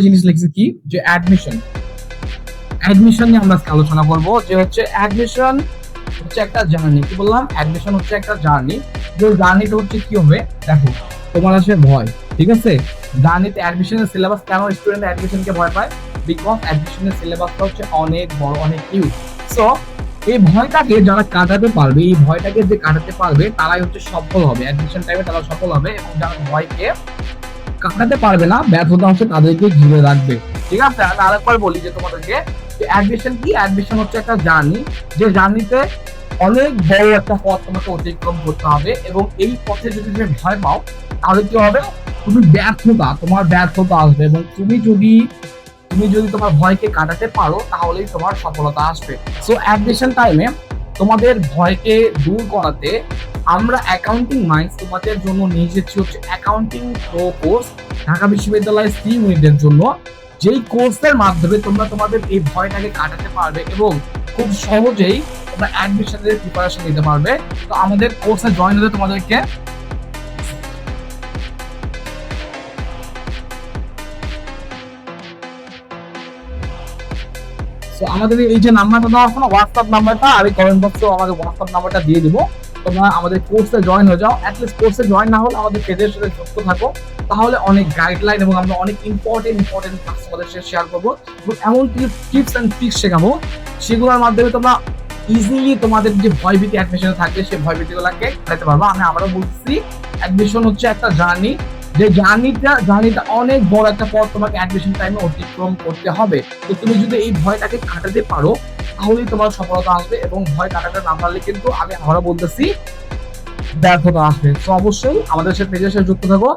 একটা জিনিস লিখছি কি? যে অ্যাডমিশন অ্যাডমিশন নিয়ে আমরা আজকে আলোচনা করব, যে হচ্ছে অ্যাডমিশন হচ্ছে একটা জার্নি কি বললাম? অ্যাডমিশন হচ্ছে একটা জার্নি যে জার্নিটা হচ্ছে কি হবে? দেখো, তোমার আসবে ভয়, ঠিক আছে? জার্নিতে অ্যাডমিশনের সিলেবাস কেন স্টুডেন্ট অ্যাডমিশনকে ভয় পায়? বিকজ অ্যাডমিশনের সিলেবাসটা হচ্ছে অনেক বড়, অনেক হিউজ সো এই ভয়টাকে যারা কাটাতে পারবে, এই ভয়টাকে যে কাটাতে পারবে, তারাই হচ্ছে সফল হবে। অ্যাডমিশন টাইমে তারা সফল হবে এবং যারা ভয়কে কাটাতে পারবে না, ব্যর্থতা হচ্ছে তাদেরকে ঘিরে রাখবে। ঠিক আছে? আমি আরেকবার বলি যে তোমাদেরকে অ্যাডমিশন কি? অ্যাডমিশন হচ্ছে একটা জার্নি যে জার্নিতে অনেক বড় একটা পথ তোমাকে অতিক্রম করতে হবে এবং এই পথে যদি তুমি ভয় পাও, তাহলে কি হবে? তুমি ব্যর্থতা, তোমার ব্যর্থতা আসবে এবং তুমি যদি তুমি যদি তোমার ভয়কে কাটাতে পারো, তাহলেই তোমার সফলতা আসবে। সো অ্যাডমিশন টাইমে তোমাদের ভয়কে দূর করাতে আমরা অ্যাকাউন্টিং মাইন্ডস তোমাদের জন্য নিয়ে এসেছি হচ্ছে অ্যাকাউন্টিং প্রো কোর্স ঢাকা বিশ্ববিদ্যালয়ের সি ইউনিটের জন্য। যেই কোর্সের মাধ্যমে তোমরা তোমাদের এই ভয়টাকে কাটাতে পারবে এবং খুব সহজেই তোমরা অ্যাডমিশনের প্রিপারেশন নিতে পারবে। তো আমাদের কোর্সে জয়েন হতে তোমাদেরকে তো আমাদের এই যে নাম্বারটা দেওয়া আছে না হোয়াটসঅ্যাপ নাম্বারটা আমি কমেন্ট বক্সে আমাদের হোয়াটসঅ্যাপ নাম্বারটা দিয়ে দিব। তোমরা আমাদের কোর্সে জয়েন হয়ে যাও। অ্যাটলিস্ট কোর্সে জয়েন না হলে আমাদের পেজের সাথে যুক্ত থাকো। তাহলে অনেক গাইডলাইন এবং আমরা অনেক ইম্পর্টেন্ট ইম্পর্টেন্ট কাজ তোমাদের সাথে শেয়ার করব এবং এমন টিপস অ্যান্ড ট্রিক্স শেখাবো। সেগুলোর মাধ্যমে তোমরা ইজিলি তোমাদের যে ভয়ভীতি অ্যাডমিশনে থাকবে সেই ভয়ভীতিগুলোকে কাটাতে পারব। আমি আবারও বলছি অ্যাডমিশন হচ্ছে একটা জার্নি যে জার্নিটা জার্নিটা অনেক বড় একটা পথ তোমাকে অ্যাডমিশন টাইমে অতিক্রম করতে হবে। তো তুমি যদি এই ভয়টাকে কাটাতে পারো, তাহলেই তোমার সফলতা আসবে এবং ভয় কাটাটা না পারলে কিন্তু আমি আমরা বলতেছি, ব্যর্থতা আসবে। তো অবশ্যই আমাদের সাথে যুক্ত থাকো।